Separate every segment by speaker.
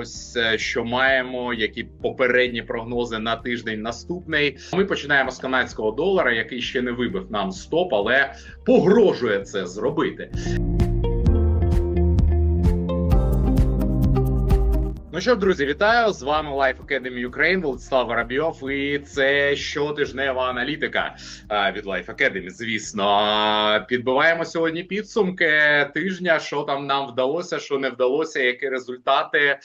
Speaker 1: Ось е, що маємо, які попередні прогнози на тиждень наступний. Ми починаємо з канадського долара, який ще не вибив нам стоп, але погрожує це зробити. Ну що, друзі, вітаю! З вами Life Academy Ukraine, Владислав Воробйов, і це щотижнева аналітика від Life Academy, Звісно, підбиваємо сьогодні підсумки тижня, що там нам вдалося, що не вдалося, які результати.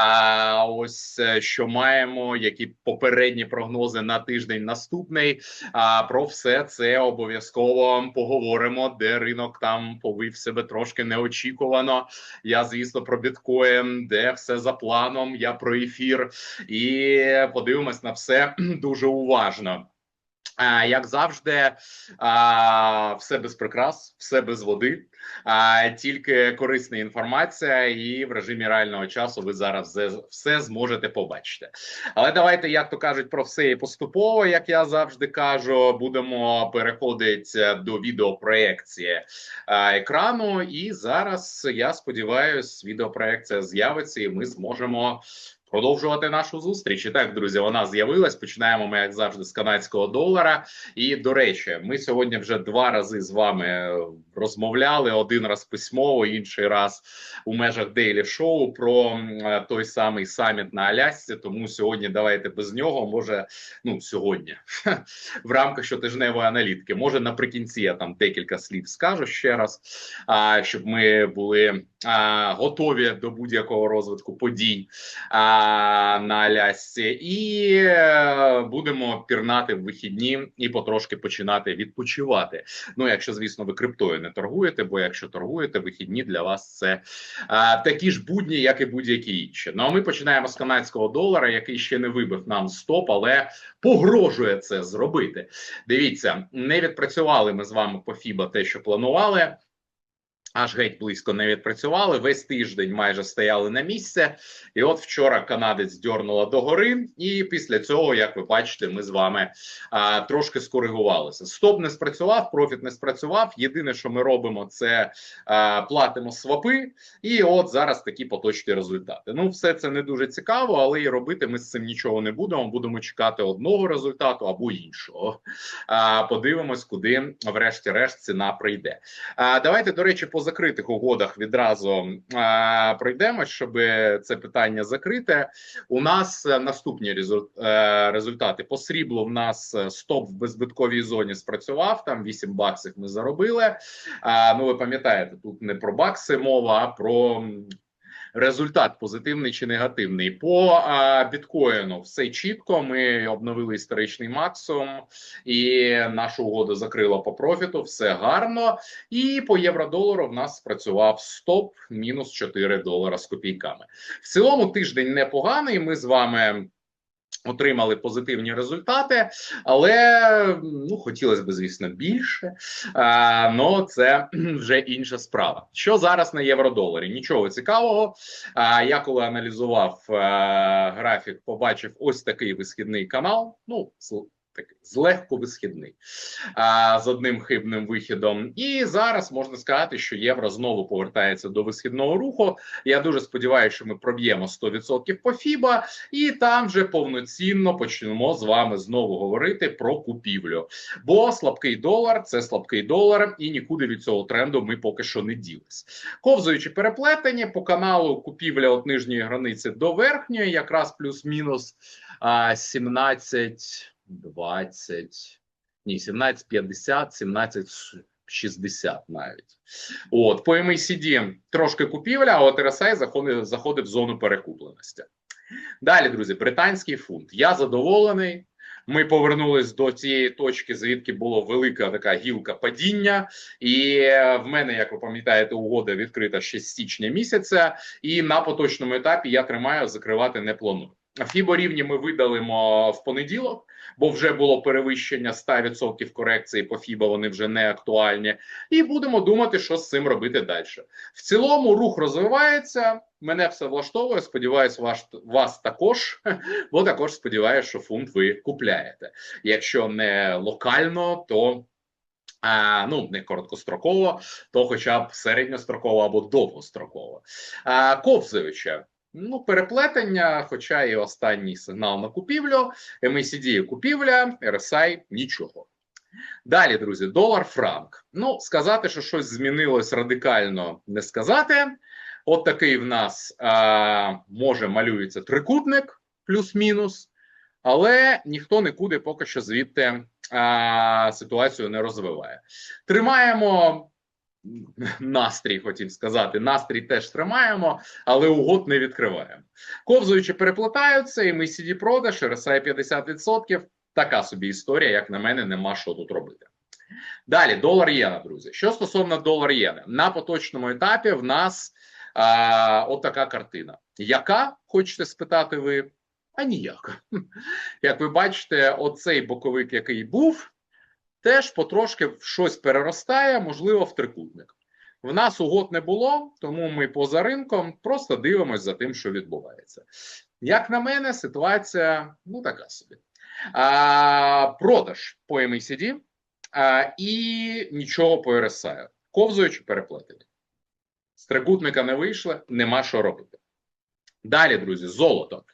Speaker 1: А ось е, що маємо, які попередні прогнози на тиждень наступний. А про все це обов'язково поговоримо, де ринок там повив себе трошки неочікувано. Я звісно про біткоін, де все за планом. Я про ефір і подивимось на все дуже уважно. Як завжди, все без прикрас, все без води, тільки корисна інформація, і в режимі реального часу ви зараз все, зможете побачити. Але давайте, як то кажуть, про все і поступово, як я завжди кажу, будемо переходити до відеопроекції а, екрану. І зараз я сподіваюся, відеопроекція з'явиться, і ми зможемо продовжувати нашу зустріч. І так, друзі, вона з'явилась. Починаємо ми, як завжди, з канадського долара. І до речі, ми сьогодні вже два рази з вами розмовляли: один раз письмово, інший раз у межах дейлі шоу про той самий саміт на Алясці. Тому сьогодні давайте без нього. Може, ну сьогодні в рамках щотижневої аналітики. Може, наприкінці я там декілька слів скажу ще раз, а щоб ми були готові до будь-якого розвитку подій. А, на Алясці, і е, будемо пірнати в вихідні і потрошки починати відпочивати. Ну, якщо звісно, ви криптою не торгуєте, бо якщо торгуєте, вихідні для вас це а, такі ж будні, як і будь-які інші. Ну а ми починаємо з канадського долара, який ще не вибив нам стоп, але погрожує це зробити. Дивіться, не відпрацювали ми з вами по ФІБА те, що планували. Аж геть близько не відпрацювали. Весь тиждень майже стояли на місце. І от вчора канадець дьорнула догори, і після цього, як ви бачите, ми з вами а, трошки скоригувалися. Стоп не спрацював, профіт не спрацював. Єдине, що ми робимо, це а, платимо свапи, і от зараз такі поточні результати. Ну, все це не дуже цікаво, але і робити ми з цим нічого не будемо. Будемо чекати одного результату або іншого. А, Подивимось, куди, врешті-решт, ціна прийде. А, Давайте, до речі, по закритих угодах відразу е, пройдемо, щоб це питання закрите. У нас наступні е, результати по сріблу. В нас стоп в безбитковій зоні спрацював. Там 8 баксів ми заробили. А, Ну ви пам'ятаєте, тут не про бакси мова, а про результат позитивний чи негативний. По біткоїну все чітко. Ми обновили історичний максимум, і нашу угоду закрила по профіту. Все гарно. І по євро-долару в нас спрацював стоп мінус 4 долара з копійками. В цілому тиждень непоганий. Ми з вами. Отримали позитивні результати, але ну хотілося б, звісно, більше. Ну, це вже інша справа. Що зараз на євро-доларі? Нічого цікавого. А я коли аналізував а, графік, побачив ось такий висхідний канал. Ну такий злегко висхідний а, з одним хибним вихідом. І зараз можна сказати, що євро знову повертається до висхідного руху. Я дуже сподіваюся, що ми проб'ємо 100% по ФІБА, і там вже повноцінно почнемо з вами знову говорити про купівлю. Бо слабкий долар це слабкий долар, і нікуди від цього тренду ми поки що не ділись. Ковзуючи переплетені по каналу купівля від нижньої границі до верхньої, якраз плюс-мінус 17. 20, ні, 1750, 1760 навіть. От, по MACD трошки купівля, а от RSI заходить, заходить в зону перекупленості. Далі, друзі, британський фунт. Я задоволений. Ми повернулись до цієї точки, звідки було велика така гілка падіння, і в мене, як ви пам'ятаєте, угода відкрита ще з січня місяця, і на поточному етапі я тримаю закривати не планую. Фібо рівні ми видалимо в понеділок, бо вже було перевищення 100% корекції по Фібо, вони вже не актуальні, і будемо думати, що з цим робити далі. В цілому рух розвивається. Мене все влаштовує. Сподіваюсь, вас, вас також, бо також сподіваюся, що фунт ви купляєте. Якщо не локально, то а, Ну, не короткостроково, то хоча б середньостроково або довгостроково. А, Ковзовича Ну, переплетення, хоча і останній сигнал на купівлю, MACD купівля, RSI нічого. Далі, друзі, долар франк. Ну, сказати, що щось змінилось радикально, не сказати. От такий в нас а, може малюється трикутник, плюс-мінус, але ніхто нікуди поки що звідти а, ситуацію не розвиває. Тримаємо настрій, хотів сказати. Настрій теж тримаємо, але угод не відкриваємо. Ковзуючи переплетаються, і ми сіді продаж, RSI 50%. Така собі історія, як на мене, нема що тут робити. Далі, долар єна, друзі. Що стосовно долар єни, на поточному етапі в нас а, от така картина. Яка хочете спитати ви? А ніяка. Як ви бачите, оцей боковик, який був, теж потрошки в щось переростає, можливо, в трикутник. В нас угод не було, тому ми поза ринком просто дивимося за тим, що відбувається. Як на мене, ситуація ну така собі. А, Продаж по MACD а, і нічого по RSI. Ковзуючи переплатити. З трикутника не вийшли, нема що робити. Далі, друзі, золото.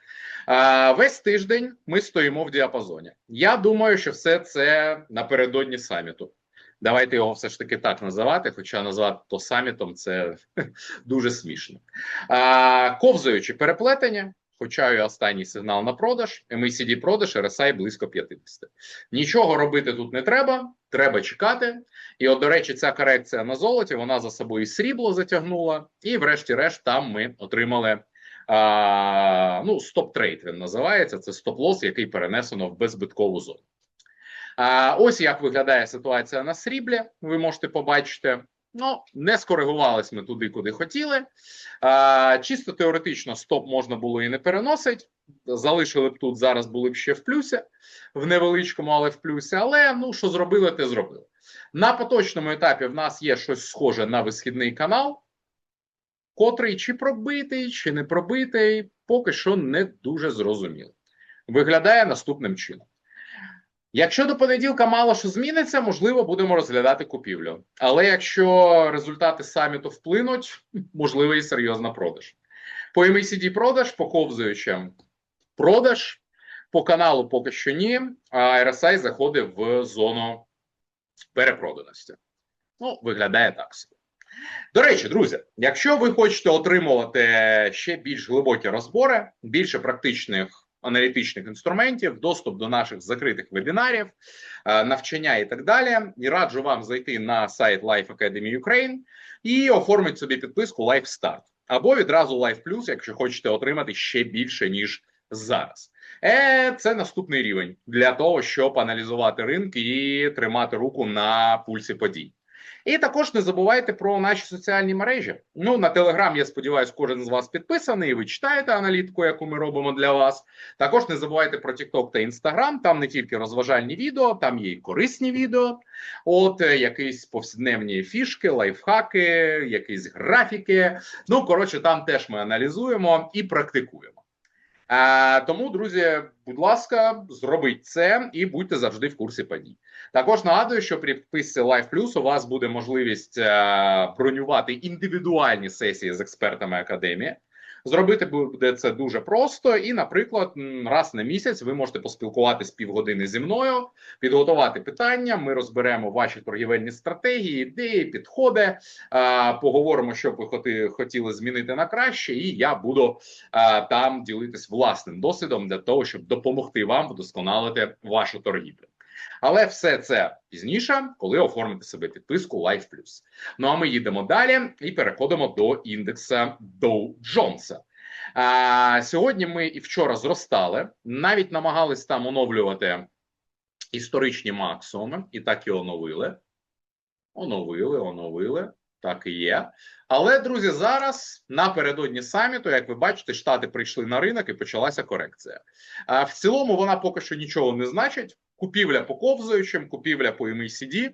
Speaker 1: Весь тиждень ми стоїмо в діапазоні. Я думаю, що все це напередодні саміту. Давайте його все ж таки так називати, хоча назвати то самітом це дуже смішно. А, Ковзаючи переплетення, хоча і останній сигнал на продаж, MACD продаж, RSI близько 50. Нічого робити тут не треба, треба чекати. І, от, до речі, ця корекція на золоті вона за собою срібло затягнула, і, врешті-решт, там ми отримали. А, ну, стоп-трейд він називається. Це стоп-лос, який перенесено в беззбиткову зону. А, Ось як виглядає ситуація на сріблі. Ви можете побачити. Ну, не скоригувались ми туди, куди хотіли. А, Чисто теоретично, стоп можна було і не переносити. Залишили б тут зараз були б ще в плюсі, в невеличкому, але в плюсі. Але ну що зробили, те зробили. На поточному етапі в нас є щось схоже на висхідний канал котрий чи пробитий, чи не пробитий, поки що не дуже зрозуміло. Виглядає наступним чином. Якщо до понеділка мало що зміниться, можливо, будемо розглядати купівлю. Але якщо результати саміту вплинуть, можливо і серйозна продаж. По MACD продаж, по ковзуючим продаж, по каналу поки що ні, а RSI заходить в зону перепроданості. Ну, виглядає так собі. До речі, друзі, якщо ви хочете отримувати ще більш глибокі розбори, більше практичних аналітичних інструментів, доступ до наших закритих вебінарів, е, навчання і так далі, і раджу вам зайти на сайт Life Academy Ukraine і оформити собі підписку Life Start або відразу Life Plus, якщо хочете отримати ще більше ніж зараз. Е, Це наступний рівень для того, щоб аналізувати ринки і тримати руку на пульсі подій. І також не забувайте про наші соціальні мережі. Ну на Телеграм, я сподіваюся, кожен з вас підписаний. і Ви читаєте аналітику, яку ми робимо для вас. Також не забувайте про TikTok та Instagram. Там не тільки розважальні відео, там є і корисні відео. От е, якісь повсякденні фішки, лайфхаки, якісь графіки. Ну коротше, там теж ми аналізуємо і практикуємо. А, Тому, друзі, будь ласка, зробіть це і будьте завжди в курсі подій. Також нагадую, що при підписці Life Plus у вас буде можливість е, бронювати індивідуальні сесії з експертами академії. Зробити буде це дуже просто, і, наприклад, раз на місяць ви можете поспілкуватись півгодини зі мною, підготувати питання. Ми розберемо ваші торгівельні стратегії, ідеї, підходи. Поговоримо, що б ви хотіли змінити на краще, і я буду там ділитись власним досвідом для того, щоб допомогти вам вдосконалити вашу торгівлю. Але все це пізніше, коли оформите себе підписку Life. Ну а ми їдемо далі і переходимо до індекса Dow Jones. А, Сьогодні ми і вчора зростали, навіть намагались там оновлювати історичні максимуми, і так і оновили. Оновили, оновили. Так і є. Але, друзі, зараз напередодні саміту, як ви бачите, штати прийшли на ринок і почалася корекція. А в цілому вона поки що нічого не значить. Купівля по ковзаючим, купівля по MACD,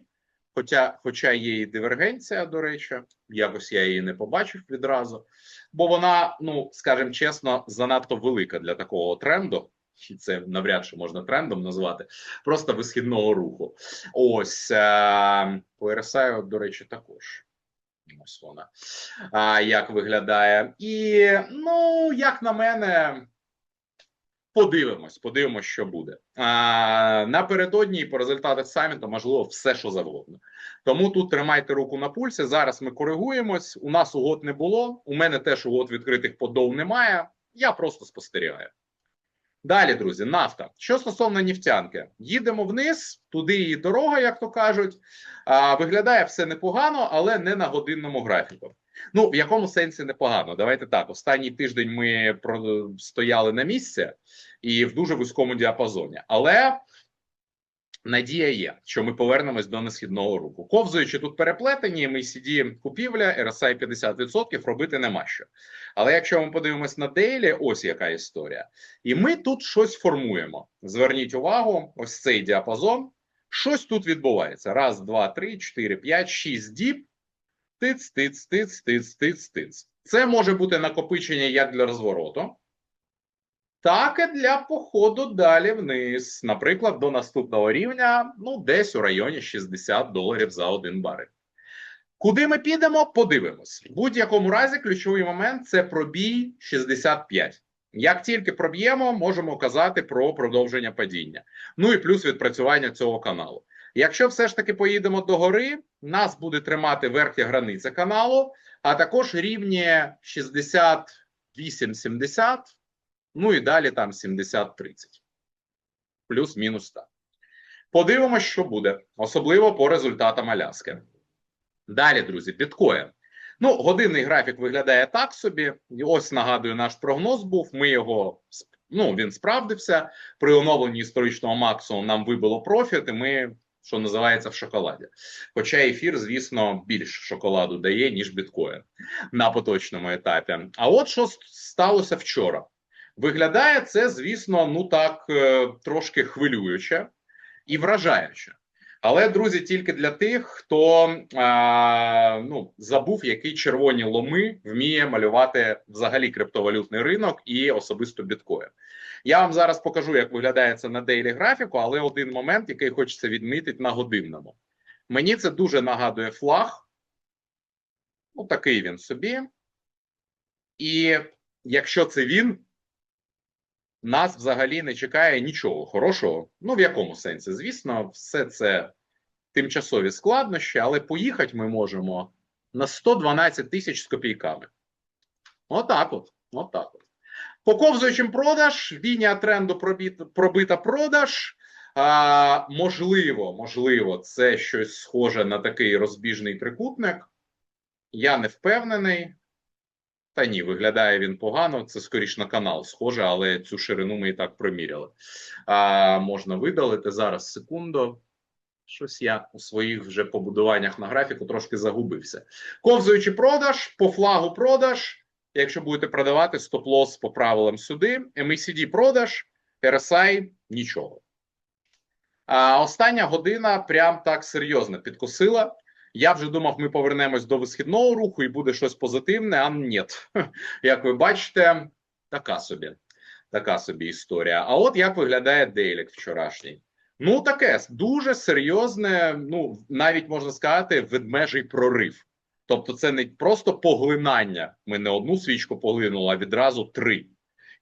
Speaker 1: Хоча хоча є і дивергенція, до речі, якось я її не побачив відразу, бо вона, ну скажімо чесно, занадто велика для такого тренду. І це навряд чи можна трендом назвати, просто висхідного руху. Ось е, по RSI, до речі, також Ось вона. А, як виглядає. І, ну, як на мене, подивимось, подивимось, що буде. А, напередодні по результатах саміту, можливо, все, що завгодно. Тому тут тримайте руку на пульсі. Зараз ми коригуємось. У нас угод не було. У мене теж угод відкритих подов немає. Я просто спостерігаю. Далі, друзі, нафта. Що стосовно нефтянки, їдемо вниз, туди і дорога, як то кажуть. А, Виглядає все непогано, але не на годинному графіку. Ну, в якому сенсі непогано? Давайте так. Останній тиждень ми стояли на місці і в дуже вузькому діапазоні. Але надія є, що ми повернемось до несхідного руху. Ковзуючи тут переплетені, ми сіді купівля, RSI 50%, робити нема що. Але якщо ми подивимось на дейлі, ось яка історія. І ми тут щось формуємо. Зверніть увагу, ось цей діапазон. Щось тут відбувається. Раз, два, три, чотири, п'ять, шість діб. Тиц, тиц, тиц, тиц, тиц, тиц. Це може бути накопичення як для розвороту, так і для походу далі вниз. Наприклад, до наступного рівня, ну, десь у районі 60 доларів за один барель. Куди ми підемо? Подивимось. В будь-якому разі, ключовий момент це пробій 65. Як тільки проб'ємо, можемо казати про продовження падіння. Ну і плюс відпрацювання цього каналу. Якщо все ж таки поїдемо до гори, нас буде тримати верхня границя каналу, а також рівні 68-70, ну і далі там 70-30. Плюс-мінус так. Подивимось, що буде, особливо по результатам Аляски. Далі, друзі, біткоін. Ну, годинний графік виглядає так собі. Ось нагадую, наш прогноз був. Ми його ну, він справдився. При оновленні історичного максимуму нам вибило профіт, і ми, що називається, в шоколаді. Хоча ефір, звісно, більш шоколаду дає, ніж біткоін на поточному етапі. А от що сталося вчора. Виглядає це, звісно, ну так е, трошки хвилююче і вражаюче. Але друзі, тільки для тих, хто а, ну забув, які червоні ломи вміє малювати взагалі криптовалютний ринок і особисто біткоін. Я вам зараз покажу, як виглядає це на дейлі графіку, але один момент, який хочеться відмітити на годинному. Мені це дуже нагадує флаг. Ну, такий він собі. І якщо це він, нас взагалі не чекає нічого хорошого. Ну, в якому сенсі? Звісно, все це тимчасові складнощі, але поїхати ми можемо на 112 тисяч з копійками. Отак от. Отак от. По ковзуючим продаж, лінія тренду пробита, пробита продаж. А, Можливо, можливо, це щось схоже на такий розбіжний трикутник. Я не впевнений. Та ні, виглядає він погано. Це скоріш на канал схоже, але цю ширину ми і так проміряли. А, Можна видалити зараз секунду. Щось я у своїх вже побудуваннях на графіку трошки загубився. Ковзуючи продаж, по флагу продаж. Якщо будете продавати стоп-лосс по правилам сюди, MACD продаж, RSI нічого. А остання година прям так серйозно підкосила. Я вже думав, ми повернемось до висхідного руху і буде щось позитивне, а ні. Як ви бачите, така собі така собі історія. А от як виглядає Дейлік вчорашній? Ну, таке дуже серйозне, ну навіть можна сказати, ведмежий прорив. Тобто, це не просто поглинання. Ми не одну свічку поглинули, а відразу три.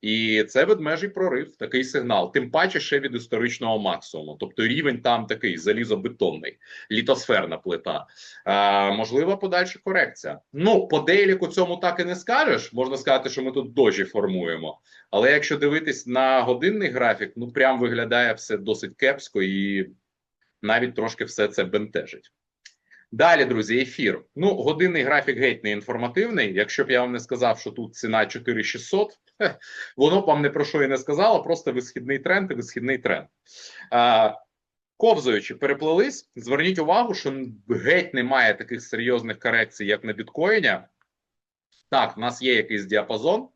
Speaker 1: І це ведмежий прорив, такий сигнал. Тим паче ще від історичного максимуму. Тобто рівень там такий залізобетонний, літосферна плита. А, Можлива подальша корекція. Ну, по дейліку цьому так і не скажеш. Можна сказати, що ми тут дожі формуємо. Але якщо дивитись на годинний графік, ну прям виглядає все досить кепсько і навіть трошки все це бентежить. Далі, друзі, ефір. Ну, годинний графік геть не інформативний. Якщо б я вам не сказав, що тут ціна 4600, воно б вам не про що і не сказало, просто висхідний тренд і висхідний тренд. Ковзуючи, переплелись. Зверніть увагу, що геть немає таких серйозних корекцій, як на біткоїні. Так, в нас є якийсь діапазон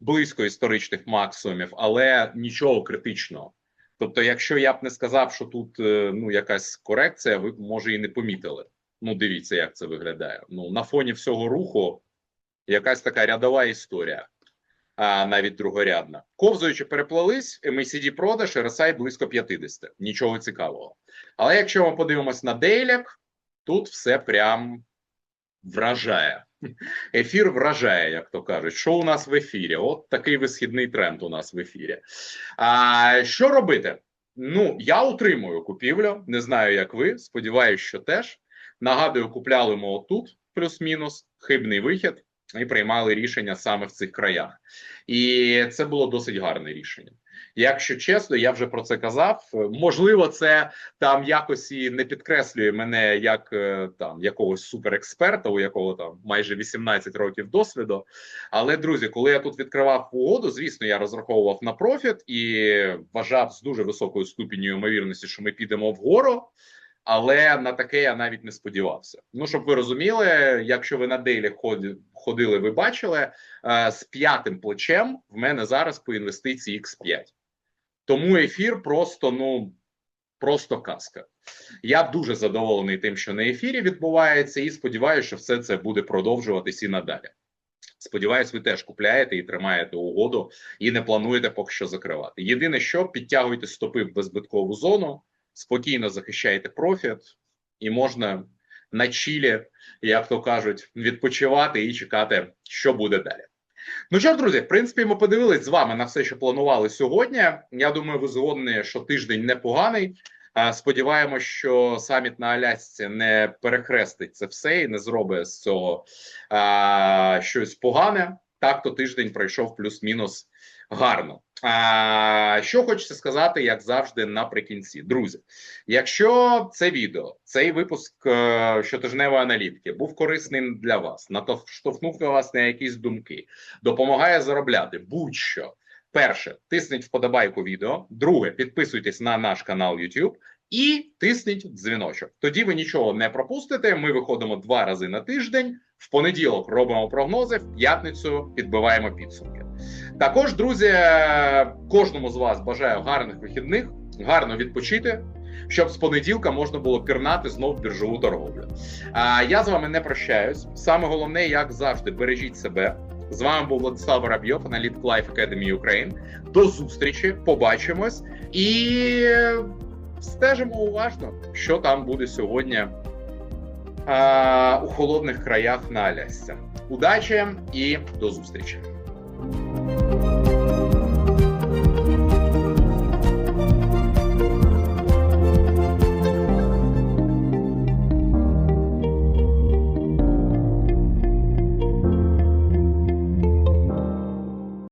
Speaker 1: близько історичних максимумів, але нічого критичного. Тобто, якщо я б не сказав, що тут ну якась корекція, ви б може і не помітили. Ну, дивіться, як це виглядає. Ну, на фоні всього руху якась така рядова історія, а навіть другорядна. Ковзуючи, переплелись, MACD продаж, RSI близько 50. Нічого цікавого. Але якщо ми подивимось на дейлік, тут все прям вражає. Ефір вражає, як то кажуть. Що у нас в ефірі? От такий висхідний тренд у нас в ефірі. А що робити? Ну, я утримую купівлю. Не знаю, як ви. Сподіваюся, що теж. Нагадую, купляли ми отут, плюс-мінус, хибний вихід, і приймали рішення саме в цих краях. І це було досить гарне рішення. Якщо чесно, я вже про це казав. Можливо, це там якось і не підкреслює мене як е, там якогось суперексперта, у якого там майже 18 років досвіду. Але друзі, коли я тут відкривав угоду, звісно, я розраховував на профіт і вважав з дуже високою ступінню ймовірності, що ми підемо вгору. Але на таке я навіть не сподівався. Ну щоб ви розуміли, якщо ви на дейлі ходили, ви бачили е, з п'ятим плечем. В мене зараз по інвестиції X5. Тому ефір просто ну просто казка. Я дуже задоволений тим, що на ефірі відбувається, і сподіваюся, що все це буде продовжуватись і надалі. Сподіваюсь, ви теж купляєте і тримаєте угоду і не плануєте поки що закривати. Єдине, що підтягуйте стопи в безбиткову зону, спокійно захищайте профіт, і можна на чілі, як то кажуть, відпочивати і чекати, що буде далі. Ну що ж, друзі, в принципі, ми подивились з вами на все, що планували сьогодні. Я думаю, ви згодні, що тиждень непоганий. Сподіваємось, що саміт на Алясці не перехрестить це все і не зробить з цього а, щось погане. Так, то тиждень пройшов плюс-мінус гарно. А, Що хочеться сказати, як завжди, наприкінці, друзі. Якщо це відео, цей випуск е, щотижневої аналітики був корисним для вас, наштовхнув вас на якісь думки, допомагає заробляти будь-що. Перше, тисніть вподобайку відео. Друге, підписуйтесь на наш канал YouTube. І тисніть дзвіночок. Тоді ви нічого не пропустите. Ми виходимо два рази на тиждень. В понеділок робимо прогнози, в п'ятницю підбиваємо підсумки. Також, друзі, кожному з вас бажаю гарних вихідних, гарно відпочити, щоб з понеділка можна було пірнати знов біржову торговлю. А я з вами не прощаюсь. Саме головне, як завжди, бережіть себе. З вами був Владислав Воробйов, аналітик Life Academy Ukraine. До зустрічі, побачимось і стежимо уважно, що там буде сьогодні а, у холодних краях на Алясці. Удачі і до зустрічі!